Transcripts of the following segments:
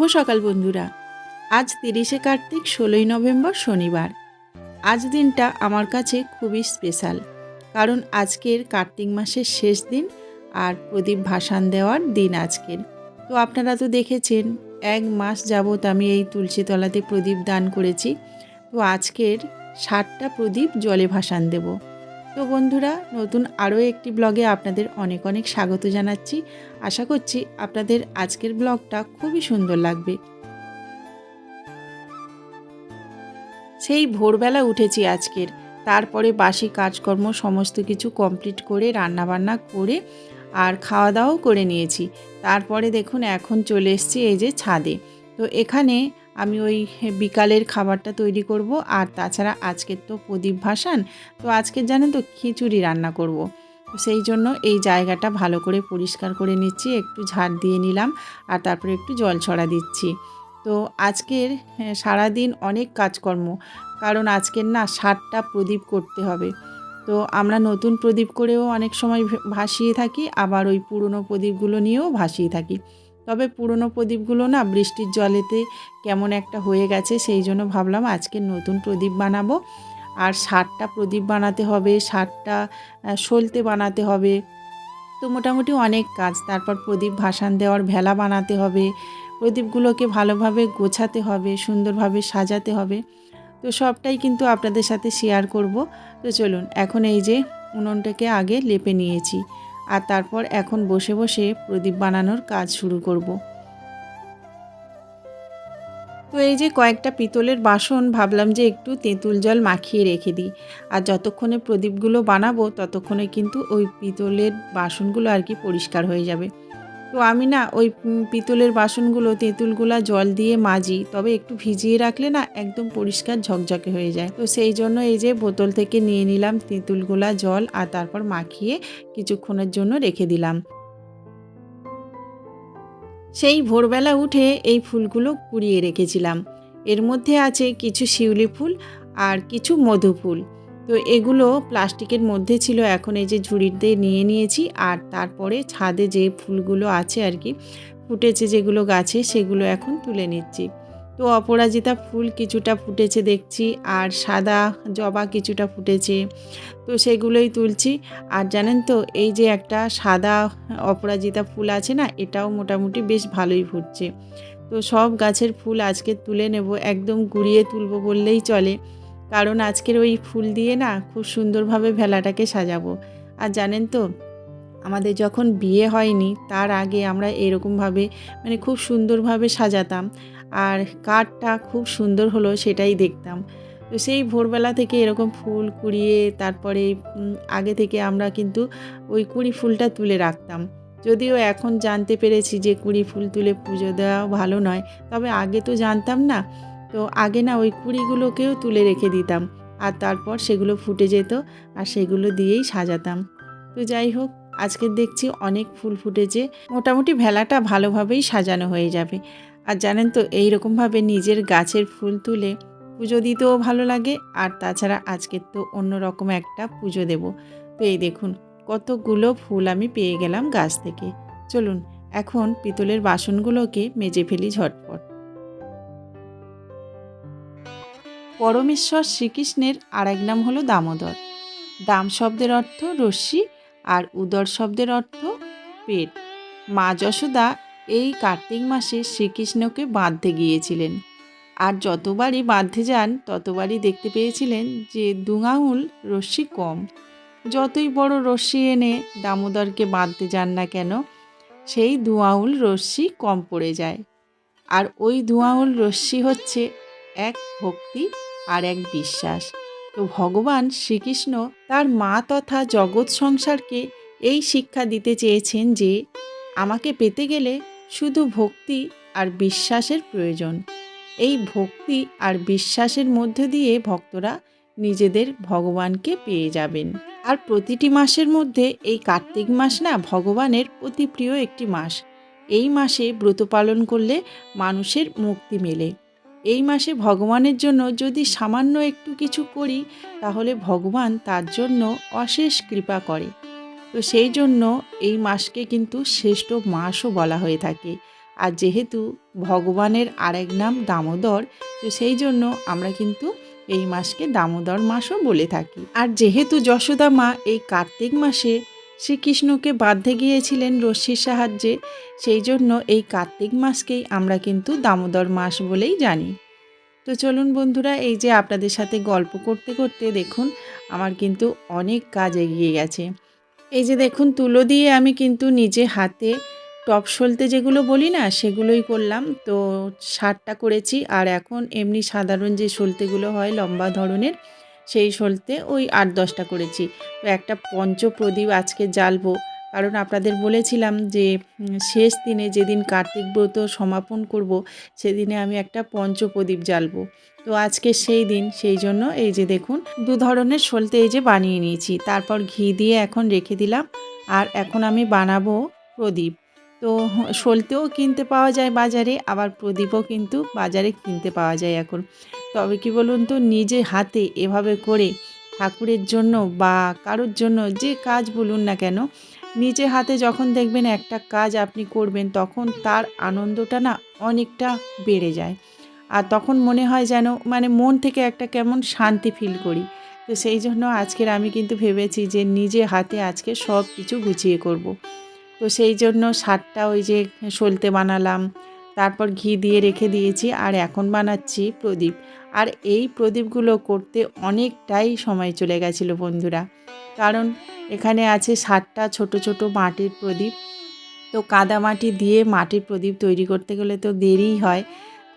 শুভ সকাল বন্ধুরা। আজ তিরিশে কার্তিক, ষোলোই নভেম্বর শনিবার। আজ দিনটা আমার কাছে খুবই স্পেশাল, কারণ আজকের কার্তিক মাসের শেষ দিন আর প্রদীপ ভাসান দেওয়ার দিন আজকের। তো আপনারা তো দেখেছেন, এক মাস যাবৎ আমি এই তুলসীতলাতে প্রদীপ দান করেছি। তো আজকের ষাটটা প্রদীপ জলে ভাসান দেব। তো বন্ধুরা, নতুন আরও একটি ব্লগে আপনাদের অনেক অনেক স্বাগত জানাচ্ছি। আশা করছি আপনাদের আজকের ব্লগটা খুবই সুন্দর লাগবে। সেই ভোরবেলা উঠেছি আজকের। তারপরে বাসি কাজকর্ম সমস্ত কিছু কমপ্লিট করে, রান্নাবান্না করে আর খাওয়া দাওয়াও করে নিয়েছি। তারপরে দেখুন, এখন চলে এসেছি এই যে ছাদে। তো এখানে আমি ওই বিকালের খাবারটা তৈরি করব। আর তাছাড়া আজকের তো প্রদীপ ভাসান, তো আজকের জানেন তো খিচুড়ি রান্না করব। সেই জন্য এই জায়গাটা ভালো করে পরিষ্কার করে নিচ্ছি, একটু ঝাড় দিয়ে নিলাম আর তারপরে একটু জল ছড়া দিচ্ছি। তো আজকের সারাদিন অনেক কাজকর্ম, কারণ আজকের না ষাটটা প্রদীপ করতে হবে। তো আমরা নতুন প্রদীপ করেও অনেক সময় ভাসিয়ে থাকি, আবার ওই পুরনো প্রদীপগুলো নিয়েও ভাসিয়ে থাকি। তবে পুরনো প্রদীপগুলো না বৃষ্টির জলেতে কেমন একটা হয়ে গেছে, সেই জন্য ভাবলাম আজকে নতুন প্রদীপ বানাবো। আর ষাটটা প্রদীপ বানাতে হবে ষাটটা সলতে বানাতে হবে। তো মোটামুটি অনেক কাজ, তারপর প্রদীপ ভাসান দেওয়ার ভেলা বানাতে হবে, প্রদীপগুলোকে ভালোভাবে গোছাতে হবে, সুন্দরভাবে সাজাতে হবে। তো সবটাই কিন্তু আপনাদের সাথে শেয়ার করব। তো চলুন, এখন এই যে উনুনটাকে আগে লেপে নিয়েছি। আর তারপর এখন বসে বসে প্রদীপ বানানোর কাজ শুরু করব। তো এই যে কয়েকটা পিতলের বাসন, ভাবলাম যে একটু তেঁতুল জল মাখিয়ে রেখে দিই। আর যতক্ষণে প্রদীপগুলো বানাবো, ততক্ষণে কিন্তু ওই পিতলের বাসনগুলো আর কি পরিষ্কার হয়ে যাবে। তো আমি না ওই পিতলের বাসনগুলো, তেঁতুলগুলা জল দিয়ে মাজি। তবে একটু ভিজিয়ে রাখলে না একদম পরিষ্কার ঝকঝকে হয়ে যায়। তো সেই জন্য এই যে বোতল থেকে নিয়ে নিলাম তেঁতুলগুলা জল আর তারপর মাখিয়ে কিছুক্ষণের জন্য রেখে দিলাম। সেই ভোরবেলা উঠে এই ফুলগুলো কুড়িয়ে রেখেছিলাম। এর মধ্যে আছে কিছু শিউলি ফুল আর কিছু মধু ফুল। তো এগুলো প্লাস্টিকের মধ্যে ছিল, এখন এই যে ঝুড়িতে নিয়ে নিয়েছি আর তারপরে ছাদে যে ফুলগুলো আছে আর কি, ফুটেছে যেগুলো গাছে সেগুলো এখন তুলে নিচ্ছি। তো অপরাজিতা ফুল কিছুটা ফুটেছে দেখছি আর সাদা জবা কিছুটা ফুটেছে, তো সেগুলোই তুলছি। আর জানেন তো, এই যে একটা সাদা অপরাজিতা ফুল আছে না, এটাও মোটামুটি বেশ ভালোই ফুটছে। তো সব গাছের ফুল আজকে তুলে নেব, একদম গুড়িয়ে তুলবো বললেই চলে। কারণ আজকের ওই ফুল দিয়ে না খুব সুন্দরভাবে ভেলাটাকে সাজাবো। আর জানেন তো, আমাদের যখন বিয়ে হয়নি, তার আগে আমরা এরকমভাবে মানে খুব সুন্দরভাবে সাজাতাম। আর কাঠটা খুব সুন্দর হলো সেটাই দেখতাম। তো সেই ভোরবেলা থেকে এরকম ফুল কুড়িয়ে, তারপরে আগে থেকে আমরা কিন্তু ওই কুড়ি ফুলটা তুলে রাখতাম। যদিও এখন জানতে পেরেছি যে কুড়ি ফুল তুলে পুজো দেওয়া ভালো নয়, তবে আগে তো জানতাম না। তো আগে না ওই কুড়িগুলোকেও তুলে রেখে দিতাম। আর তারপর সেগুলো ফুটে যেত আর সেগুলো দিয়েই সাজাতাম। তো যাই হোক, আজকে দেখছি অনেক ফুল ফুটেছে। মোটামুটি ভেলাটা ভালোভাবেই সাজানো হয়ে যাবে। আর জানেন তো এই রকমভাবে নিজের গাছের ফুল তুলে পুজো দিতেও ভালো লাগে। আর তাছাড়া আজকের তো অন্য রকম একটা পুজো দেব। তো এই দেখুন, কতগুলো ফুল আমি পেয়ে গেলাম গাছ থেকে। চলুন, এখন পিতলের বাসনগুলোকে মেজে ফেলি ঝটপট। পরমেশ্বর শ্রীকৃষ্ণের আরেক নাম হলো দামোদর। দাম শব্দের অর্থ রশ্মি আর উদর শব্দের অর্থ পেট। মা যশোদা এই কার্তিক মাসে শ্রীকৃষ্ণকে বাঁধতে গিয়েছিলেন। আর যতবারই বাঁধতে যান, ততবারই দেখতে পেয়েছিলেন যে দুঙাউল রশ্মি কম। যতই বড় রশ্মি এনে দামোদরকে বাঁধতে যান না কেন, সেই দুয়াউল রশ্মি কম পড়ে যায়। আর ওই দুয়াউল রশ্মি হচ্ছে এক ভক্তি আর এক বিশ্বাস। তো ভগবান শ্রীকৃষ্ণ তার মা তথা জগৎ সংসারকে এই শিক্ষা দিতে চেয়েছেন যে, আমাকে পেতে গেলে শুধু ভক্তি আর বিশ্বাসের প্রয়োজন। এই ভক্তি আর বিশ্বাসের মধ্যে দিয়ে ভক্তরা নিজেদের ভগবানকে পেয়ে যাবেন। আর প্রতিটি মাসের মধ্যে এই কার্তিক মাস না ভগবানের অতি প্রিয় একটি মাস। এই মাসে ব্রত পালন করলে মানুষের মুক্তি মেলে। এই মাসে ভগবানের জন্য যদি সামান্য একটু কিছু করি, তাহলে ভগবান তার জন্য অশেষ কৃপা করে। তো সেই জন্য এই মাসকে কিন্তু শ্রেষ্ঠ মাসও বলা হয়ে থাকে। আর যেহেতু ভগবানের আরেক নাম দামোদর, তো সেই জন্য আমরা কিন্তু এই মাসকে দামোদর মাসও বলে থাকি। আর যেহেতু যশোদা মা এই কার্তিক মাসে শ্রীকৃষ্ণকে বাঁধতে গিয়েছিলেন রশ্মির সাহায্যে, সেই জন্য এই কার্তিক মাসকেই আমরা কিন্তু দামোদর মাস বলেই জানি। তো চলুন বন্ধুরা, এই যে আপনাদের সাথে গল্প করতে করতে দেখুন, আমার কিন্তু অনেক কাজ এগিয়ে গেছে। এই যে দেখুন, তুলো দিয়ে আমি কিন্তু নিজে হাতে টপ সলতে যেগুলো বলি না, সেগুলোই করলাম। তো ষাটটা করেছি, আর এখন এমনি সাধারণ যে সলতেগুলো হয় লম্বা ধরনের সেই সলতে ওই আট দশটা করেছি। তো একটা পঞ্চ প্রদীপ আজকে জ্বালবো। কারণ আপনাদের বলেছিলাম যে শেষ দিনে যেদিন কার্তিক ব্রত সমাপন করব, সেদিনে আমি একটা পঞ্চ প্রদীপ জ্বালবো। তো আজকে সেই দিন, সেই জন্য এই যে দেখুন, দু ধরনের সলতে এই যে বানিয়ে নিয়েছি। তারপর ঘি দিয়ে এখন রেখে দিলাম। আর এখন আমি বানাবো প্রদীপ। তো সলতেও কিনতে পাওয়া যায় বাজারে, আবার প্রদীপও কিন্তু বাজারে কিনতে পাওয়া যায় এখন। তবে কি বলুন তো, নিজে হাতে এভাবে করে ঠাকুরের জন্য বা কারোর জন্য যে কাজ বলুন না কেন, নিজে হাতে যখন দেখবেন একটা কাজ আপনি করবেন, তখন তার আনন্দটা না অনেকটা বেড়ে যায়। আর তখন মনে হয় যেন মানে মন থেকে একটা কেমন শান্তি ফিল করি। তো সেই জন্য আজকের আমি কিন্তু ভেবেছি যে নিজে হাতে আজকে সব কিছু গুছিয়ে করব। তো সেই জন্য সারটা ওই যে সলতে বানালাম। তারপর ঘি দিয়ে রেখে দিয়েছি আর এখন বানাচ্ছি প্রদীপ। আর এই প্রদীপগুলো করতে অনেকটাই সময় চলে গেছিল বন্ধুরা। কারণ এখানে আছে ষাটটা ছোট ছোট মাটির প্রদীপ। তো কাদা মাটি দিয়ে মাটির প্রদীপ তৈরি করতে গেলে তো দেরিই হয়।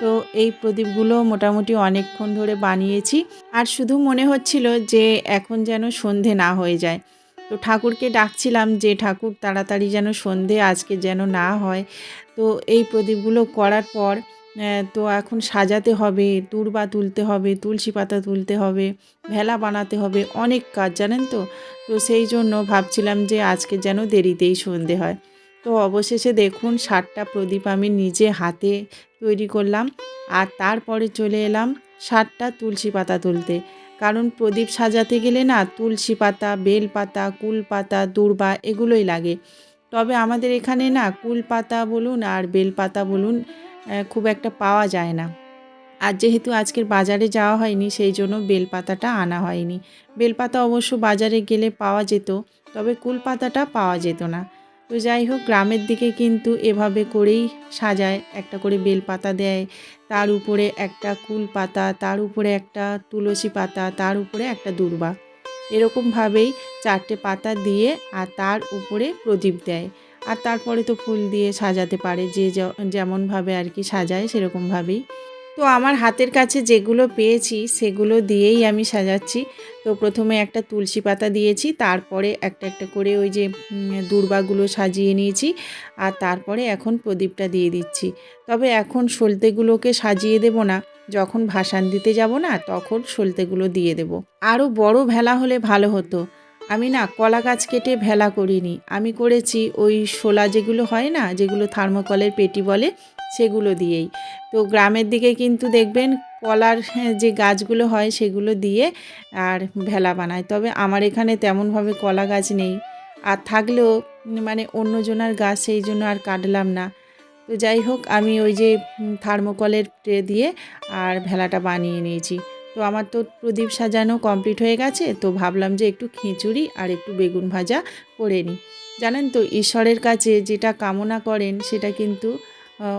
তো এই প্রদীপগুলো মোটামুটি অনেকক্ষণ ধরে বানিয়েছি। আর শুধু মনে হচ্ছিল যে এখন যেন সন্ধে না হয়ে যায়। তো ঠাকুরকে ডাকছিলাম যে, ঠাকুর, তাড়াতাড়ি যেন সন্ধে, আজকে যেন না হয়। তো এই প্রদীপগুলো করার পর তো এখন সাজাতে হবে, তুরবা তুলতে হবে, তুলসী পাতা তুলতে হবে, ভেলা বানাতে হবে, অনেক কাজ, জানেন তো? তো সেই জন্য ভাবছিলাম যে, আজকে যেন দেরিতেই সন্ধে হয়। তো অবশেষে দেখুন ষাটটা প্রদীপ আমি নিজে হাতে তৈরি করলাম আর তারপরে চলে এলাম ষাটটা তুলসী পাতা তুলতে। কারণ প্রদীপ সাজাতে গেলে না তুলসী পাতা, বেল পাতা, কুল পাতা, দূর্বা এগুলোই লাগে। তবে আমাদের এখানে না কুল পাতা বলুন আর বেল পাতা বলুন খুব একটা পাওয়া যায় না। আর যেহেতু আজকের বাজারে যাওয়া হয়নি, সেই জন্য বেলপাতাটা আনা হয়নি। বেলপাতা অবশ্য বাজারে গেলে পাওয়া যেত, তবে কুল পাতাটা পাওয়া যেত না। তো যাই হোক, গ্রামের দিকে কিন্তু এভাবে করেই সাজায়, একটা করে বেলপাতা দেয়, তার উপরে একটা কুল পাতা, তার উপরে একটা তুলসী পাতা, তার উপরে একটা দুর্বা। এরকমভাবেই চারটে পাতা দিয়ে আর তার উপরে প্রদীপ দেয়। আর তারপরে তো ফুল দিয়ে সাজাতে পারে, যে যেমনভাবে আর কি সাজায় সেরকমভাবেই তো আমার হাতের কাছে যেগুলো পেয়েছি, সেগুলো দিয়েই আমি সাজাচ্ছি। তো প্রথমে একটা তুলসী পাতা দিয়েছি, তারপরে একটা একটা করে ওই যে দুর্বাগুলো সাজিয়ে নিয়েছি আর তারপরে এখন প্রদীপটা দিয়ে দিচ্ছি। তবে এখন সলতেগুলোকে সাজিয়ে দেব না, যখন ভাসান দিতে যাব না, তখন সলতেগুলো দিয়ে দেব। আরও বড় ভেলা হলে ভালো হতো। আমি না কলা গাছ কেটে ভেলা করিনি। আমি করেছি ওই শোলা যেগুলো হয় না, যেগুলো থার্মোকলের পেটি বলে সেগুলো দিয়েই। তো গ্রামের দিকে কিন্তু দেখবেন কলার হ্যাঁ, যে গাছগুলো হয় সেগুলো দিয়ে আর ভেলা বানায়। তবে আমার এখানে তেমনভাবে কলা গাছ নেই। আর থাকলেও মানে অন্যজনার গাছ সেই জন্য আর কাটলাম না। তো যাই হোক আমি ওই যে থার্মোকলের ট্রে দিয়ে আর ভেলাটা বানিয়ে নিয়েছি। তো আমার তো প্রদীপ সাজানো কমপ্লিট হয়ে গেছে তো ভাবলাম যে একটু খিচুড়ি আর একটু বেগুন ভাজা করে নিই। জানেন তো ঈশ্বরের কাছে যেটা কামনা করেন সেটা কিন্তু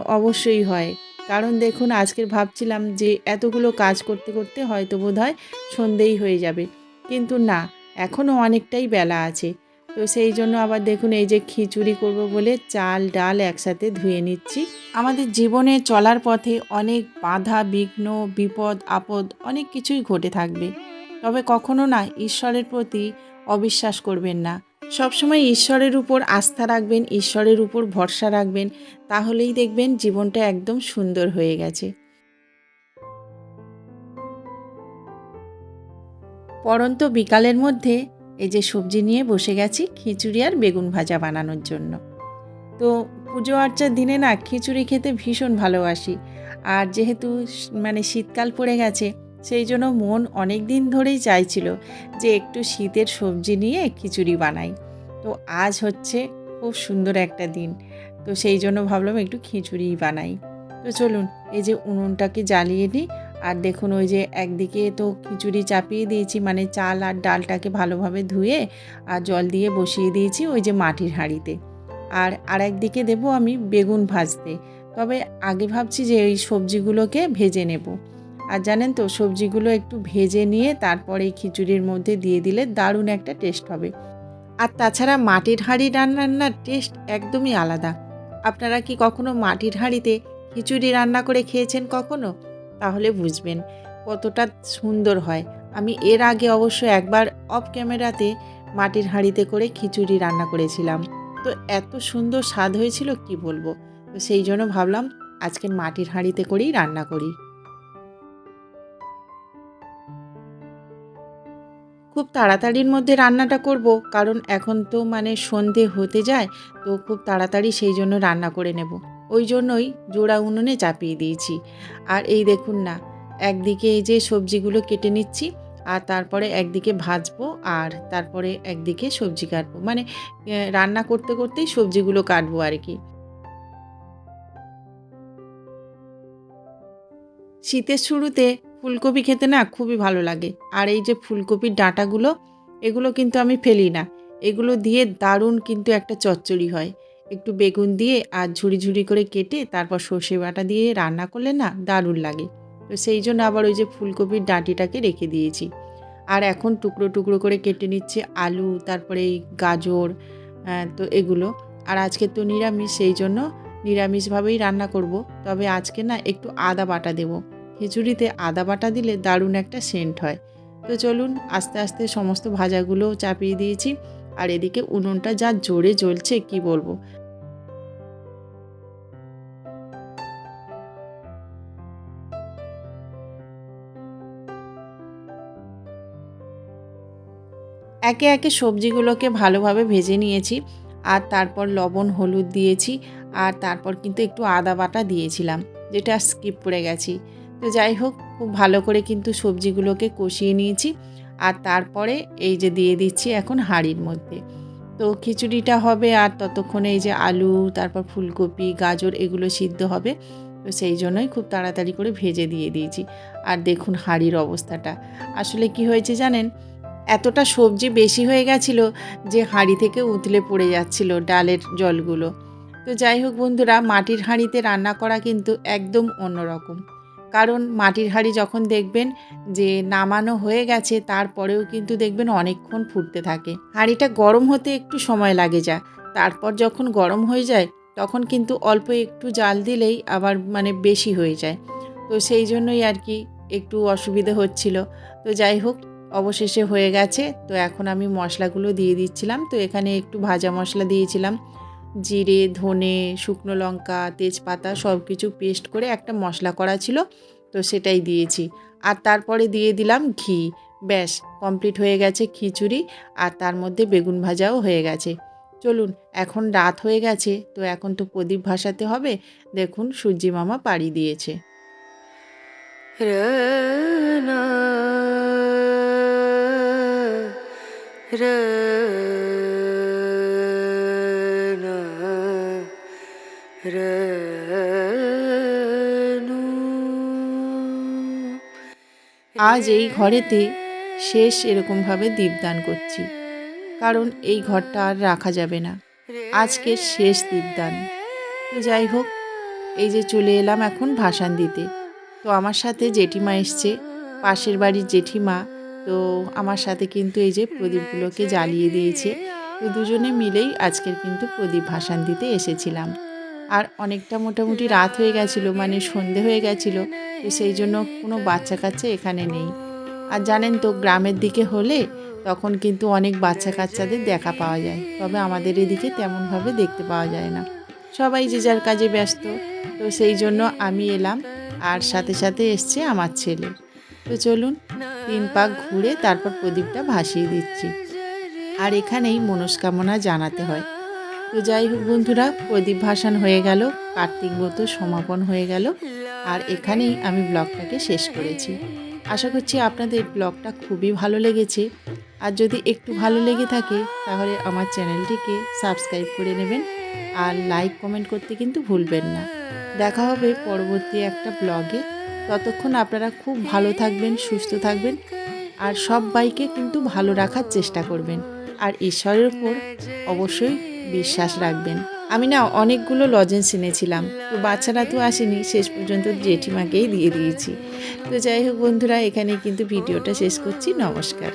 অবশ্যই হয়। কারণ দেখুন, আজকের ভাবছিলাম যে এতগুলো কাজ করতে করতে হয়তো বোধ হয় সন্ধেই হয়ে যাবে। কিন্তু না এখনও অনেকটাই বেলা আছে। তো সেই জন্য আবার দেখুন, এই যে খিচুড়ি করব বলে চাল, ডাল একসাথে ধুয়ে নিচ্ছি। আমাদের জীবনে চলার পথে অনেক বাধা, বিঘ্ন, বিপদ, আপদ অনেক কিছুই ঘটে থাকবে। তবে কখনো না ঈশ্বরের প্রতি অবিশ্বাস করবেন না। সবসময় ঈশ্বরের উপর আস্থা রাখবেন, ঈশ্বরের উপর ভরসা রাখবেন, তাহলেই দেখবেন জীবনটা একদম সুন্দর হয়ে গেছে। পরন্ত বিকালের মধ্যে এই যে সবজি নিয়ে বসে গেছি খিচুড়ি আর বেগুন ভাজা বানানোর জন্য। তো পুজো আর্চার দিনে না খিচুড়ি খেতে ভীষণ ভালোবাসি। আর যেহেতু মানে শীতকাল পড়ে গেছে সেই জন্য মন অনেক দিন ধরেই চাইছিল যে একটু শীতের সবজি নিয়ে খিচুড়ি বানাই। তো আজ হচ্ছে খুব সুন্দর একটা দিন। তো সেই জন্য ভাবলাম একটু খিচুড়িই বানাই। তো চলুন, এই যে উনুনটাকে জ্বালিয়ে নিই। আর দেখুন, ওই যে একদিকে তো খিচুড়ি চাপিয়ে দিয়েছি মানে চাল আর ডালটাকে ভালোভাবে ধুয়ে আর জল দিয়ে বসিয়ে দিয়েছি ওই যে মাটির হাঁড়িতে। আর আর একদিকে দেবো আমি বেগুন ভাজতে। তবে আগে ভাবছি যে ওই সবজিগুলোকে ভেজে নেব। আর জানেন তো, সবজিগুলো একটু ভেজে নিয়ে তারপরে খিচুড়ির মধ্যে দিয়ে দিলে দারুণ একটা টেস্ট হবে। আর তাছাড়া মাটির হাঁড়ি রান্নার টেস্ট একদমই আলাদা। আপনারা কি কখনো মাটির হাঁড়িতে খিচুড়ি রান্না করে খেয়েছেন কখনো? তাহলে বুঝবেন কতটা সুন্দর হয়। আমি এর আগে অবশ্য একবার অফ ক্যামেরাতে মাটির হাঁড়িতে করে খিচুড়ি রান্না করেছিলাম। তো এত সুন্দর স্বাদ হয়েছিল, কি বলব? তো সেই জন্য ভাবলাম আজকে মাটির হাঁড়িতে করেই রান্না করি। খুব তাড়াতাড়ির মধ্যে রান্নাটা করব, কারণ এখন তো মানে সন্ধে হতে যায়, তো খুব তাড়াতাড়ি সেই জন্য রান্না করে নেব। ওই জন্যই জোড়া উনুনে চাপিয়ে দিয়েছি। আর এই দেখুন না, একদিকে এই যে সবজিগুলো কেটে নিচ্ছি, আর তারপরে একদিকে ভাজবো, আর তারপরে একদিকে সবজি কাটবো। মানে রান্না করতে করতেই সবজিগুলো কাটবো আর কি। শীতের শুরুতে ফুলকপি খেতে না খুবই ভালো লাগে। আর এই যে ফুলকপির ডাঁটাগুলো, এগুলো কিন্তু আমি ফেলি না। এগুলো দিয়ে দারুণ কিন্তু একটা চচ্চড়ি হয়। একটু বেগুন দিয়ে আর ঝুড়ি ঝুড়ি করে কেটে তারপর সর্ষে বাটা দিয়ে রান্না করলে না দারুণ লাগে। তো সেই জন্য আবার ওই যে ফুলকপির ডাঁটিটাকে রেখে দিয়েছি। আর এখন টুকরো টুকরো করে কেটে নিচ্ছে আলু, তারপরে এই গাজর তো এগুলো। আর আজকে তো নিরামিষ, সেই জন্য নিরামিষভাবেই রান্না করব। তবে আজকে না একটু আদা বাটা দেবো। খিচুড়িতে আদা বাটা দিলে দারুণ একটা সেন্ট হয়। তো চলুন আস্তে আস্তে সমস্ত ভাজাগুলো চাপিয়ে দিয়েছি। আর এদিকে উনুনটা যা জোরে জ্বলছে, কি বলব? একে একে সবজিগুলোকে ভালোভাবে ভেজে নিয়েছি। আর তারপর লবণ, হলুদ দিয়েছি। আর তারপর কিন্তু একটু আদা বাটা দিয়েছিলাম, যেটা স্কিপ করে গেছি। তো যাই হোক, খুব ভালো করে কিন্তু সবজিগুলোকে কষিয়ে নিয়েছি। আর তারপরে এই যে দিয়ে দিচ্ছি এখন হাঁড়ির মধ্যে। তো খিচুড়িটা হবে আর ততক্ষণে এই যে আলু, তারপর ফুলকপি, গাজর এগুলো সিদ্ধ হবে। তো সেই জন্যই খুব তাড়াতাড়ি করে ভেজে দিয়ে দিয়েছি। আর দেখুন হাঁড়ির অবস্থাটা। আসলে কি হয়েছে জানেন? এতটা সবজি বেশি হয়ে গেছিল যে হাঁড়ি থেকে উতলে পড়ে যাচ্ছিল ডালের জলগুলো। তো যাই হোক বন্ধুরা, মাটির হাঁড়িতে রান্না করা কিন্তু একদম অন্যরকম। কারণ মাটির হাঁড়ি যখন দেখবেন যে নামানো হয়ে গেছে, তারপরেও কিন্তু দেখবেন অনেকক্ষণ ফুটতে থাকে। হাঁড়িটা গরম হতে একটু সময় লাগে যা। তারপর যখন গরম হয়ে যায়, তখন কিন্তু অল্প একটু জাল দিলেই আবার মানে বেশি হয়ে যায়। তো সেই জন্যই আর কি একটু অসুবিধে হচ্ছিল। তো যাই হোক, অবশেষে হয়ে গেছে। তো এখন আমি মশলাগুলো দিয়ে দিচ্ছিলাম। তো এখানে একটু ভাজা মশলা দিয়েছিলাম। জিরে, ধনে, শুকনো লঙ্কা, তেজপাতা সব কিছু পেস্ট করে একটা মশলা করা ছিল, তো সেটাই দিয়েছি। আর তারপরে দিয়ে দিলাম ঘি। ব্যাস কমপ্লিট হয়ে গেছে খিচুড়ি আর তার মধ্যে বেগুন ভাজাও হয়ে গেছে। চলুন, এখন রাত হয়ে গেছে, তো এখন তো প্রদীপ ভাসাতে হবে। দেখুন, সূর্যি মামা পাড়ি দিয়েছে। আজ এই ঘরেতে শেষ এরকমভাবে দীপদান করছি। কারণ এই ঘরটা আর রাখা যাবে না। আজকে শেষ দীপদান। তো যাই হোক, এই যে চলে এলাম এখন ভাসান দিতে তো আমার সাথে জেঠিমা এসছে, পাশের বাড়ির জেঠিমা। তো আমার সাথে কিন্তু এই যে প্রদীপগুলোকে জ্বালিয়ে দিয়েছে। তো দুজনে মিলেই আজকের কিন্তু প্রদীপ ভাসান দিতে এসেছিলাম। আর অনেকটা মোটামুটি রাত হয়ে গেছিল মানে সন্ধে হয়ে গেছিল। তো সেই জন্য কোনো বাচ্চা কাচ্চা এখানে নেই। আর জানেন তো, গ্রামের দিকে হলে তখন কিন্তু অনেক বাচ্চা কাচ্চাদের দেখা পাওয়া যায়। তবে আমাদের এদিকে তেমনভাবে দেখতে পাওয়া যায় না। সবাই যে যার কাজে ব্যস্ত, তো সেই জন্য আমি এলাম আর সাথে সাথে এসছে আমার ছেলে। তো চলুন, তিন পাক ঘুরে তারপর প্রদীপটা ভাসিয়ে দিচ্ছি। আর এখানেই মনস্কামনা জানাতে হয়। তো যাই হোক বন্ধুরা, প্রদীপ ভাসান হয়ে গেল, কার্তিক ব্রত সমাপন হয়ে গেল। আর এখানেই আমি ব্লগটাকে শেষ করেছি। আশা করছি আপনাদের ব্লগটা খুবই ভালো লেগেছে। আর যদি একটু ভালো লেগে থাকে, তাহলে আমার চ্যানেলটিকে সাবস্ক্রাইব করে নেবেন আর লাইক, কমেন্ট করতে কিন্তু ভুলবেন না। দেখা হবে পরবর্তী একটা ব্লগে। ততক্ষণ আপনারা খুব ভালো থাকবেন, সুস্থ থাকবেন আর সবাইকে কিন্তু ভালো রাখার চেষ্টা করবেন। আর ঈশ্বরের উপর অবশ্যই বিশ্বাস রাখবেন। আমি না অনেকগুলো লজেন্স এনেছিলাম। তো বাচ্চারা তো আসেনি, শেষ পর্যন্ত জেঠিমাকেই দিয়ে দিয়েছি। তো যাই হোক বন্ধুরা এখানে কিন্তু ভিডিওটা শেষ করছি। নমস্কার।